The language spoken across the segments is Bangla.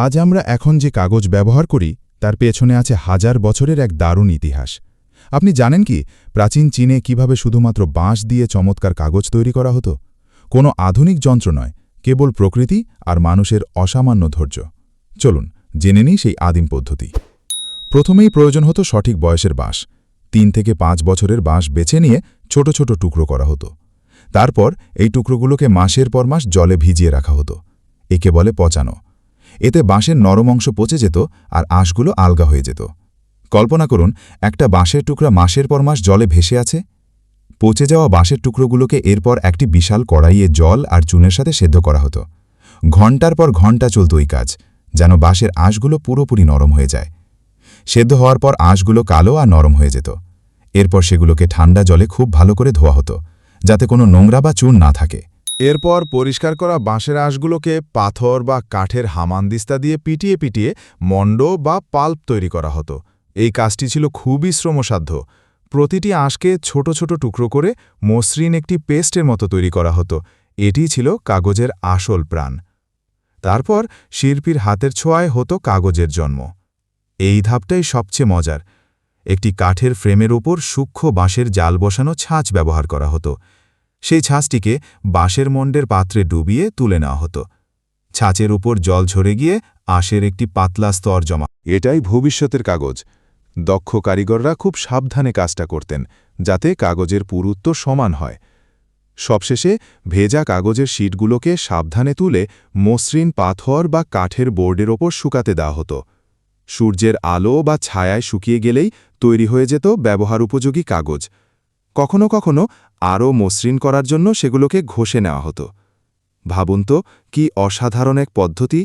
আজ আমরা এখন যে কাগজ ব্যবহার করি, তার পেছনে আছে হাজার বছরের এক দারুণ ইতিহাস। আপনি জানেন কি, প্রাচীন চীনে কীভাবে শুধুমাত্র বাঁশ দিয়ে চমৎকার কাগজ তৈরি করা হতো? কোনো আধুনিক যন্ত্র নয়, কেবল প্রকৃতি আর মানুষের অসামান্য ধৈর্য। চলুন, জেনে নিই সেই আদিম পদ্ধতি। প্রথমেই প্রয়োজন হতো সঠিক বয়সের বাঁশ। তিন থেকে পাঁচ বছরের বাঁশ বেছে নিয়ে ছোট ছোট টুকরো করা হতো। তারপর এই টুকরোগুলোকে মাসের পর মাস জলে ভিজিয়ে রাখা হতো। একে বলে পচানো। এতে বাঁশের নরম অংশ পচে যেত আর আঁশগুলো আলগা হয়ে যেত। কল্পনা করুন, একটা বাঁশের টুকরা মাসের পর মাস জলে ভেসে আছে। পচে যাওয়া বাঁশের টুকরোগুলোকে এরপর একটি বিশাল কড়াইয়ে জল আর চুনের সাথে সেদ্ধ করা হতো। ঘণ্টার পর ঘণ্টা চলত ওই কাজ, যেন বাঁশের আঁশগুলো পুরোপুরি নরম হয়ে যায়। সেদ্ধ হওয়ার পর আঁশগুলো কালো আর নরম হয়ে যেত। এরপর সেগুলোকে ঠান্ডা জলে খুব ভালো করে ধোয়া হতো, যাতে কোনো নোংরা বা চুন না থাকে। এরপর পরিষ্কার করা বাঁশের আঁশগুলোকে পাথর বা কাঠের হামানদিস্তা দিয়ে পিটিয়ে পিটিয়ে মণ্ড বা পাল্প তৈরি করা হতো। এই কাজটি ছিল খুবই শ্রমসাধ্য। প্রতিটি আঁশকে ছোট ছোট টুকরো করে মসৃণ একটি পেস্টের মতো তৈরি করা হতো। এটি ছিল কাগজের আসল প্রাণ। তারপর শিল্পীর হাতের ছোঁয়ায় হতো কাগজের জন্ম। এই ধাপটাই সবচেয়ে মজার। একটি কাঠের ফ্রেমের ওপর সূক্ষ্ম বাঁশের জাল বসানো ছাঁচ ব্যবহার করা হতো। সেই ছাঁচটিকে বাঁশের মণ্ডের পাত্রে ডুবিয়ে তুলে নেওয়া হতো। ছাঁচের উপর জল ঝরে গিয়ে আঁশের একটি পাতলা স্তর জমা। এটাই ভবিষ্যতের কাগজ। দক্ষ কারিগররা খুব সাবধানে কাজটা করতেন, যাতে কাগজের পুরুত্ব সমান হয়। সবশেষে ভেজা কাগজের শিটগুলোকে সাবধানে তুলে মসৃণ পাথর বা কাঠের বোর্ডের ওপর শুকাতে দেওয়া হতো। সূর্যের আলো বা ছায়ায় শুকিয়ে গেলেই তৈরি হয়ে যেত ব্যবহার উপযোগী কাগজ। কখনো কখনো আরও মসৃণ করার জন্য সেগুলোকে ঘষে নেওয়া হতো। ভাবুন তো, কি অসাধারণ এক পদ্ধতি।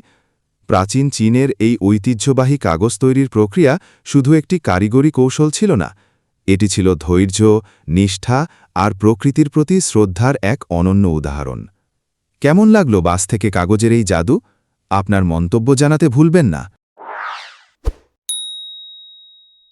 প্রাচীন চীনের এই ঐতিহ্যবাহী কাগজ তৈরির প্রক্রিয়া শুধু একটি কারিগরি কৌশল ছিল না, এটি ছিল ধৈর্য, নিষ্ঠা আর প্রকৃতির প্রতি শ্রদ্ধার এক অনন্য উদাহরণ। কেমন লাগল বাস থেকে কাগজের এই জাদু? আপনার মন্তব্য জানাতে ভুলবেন না।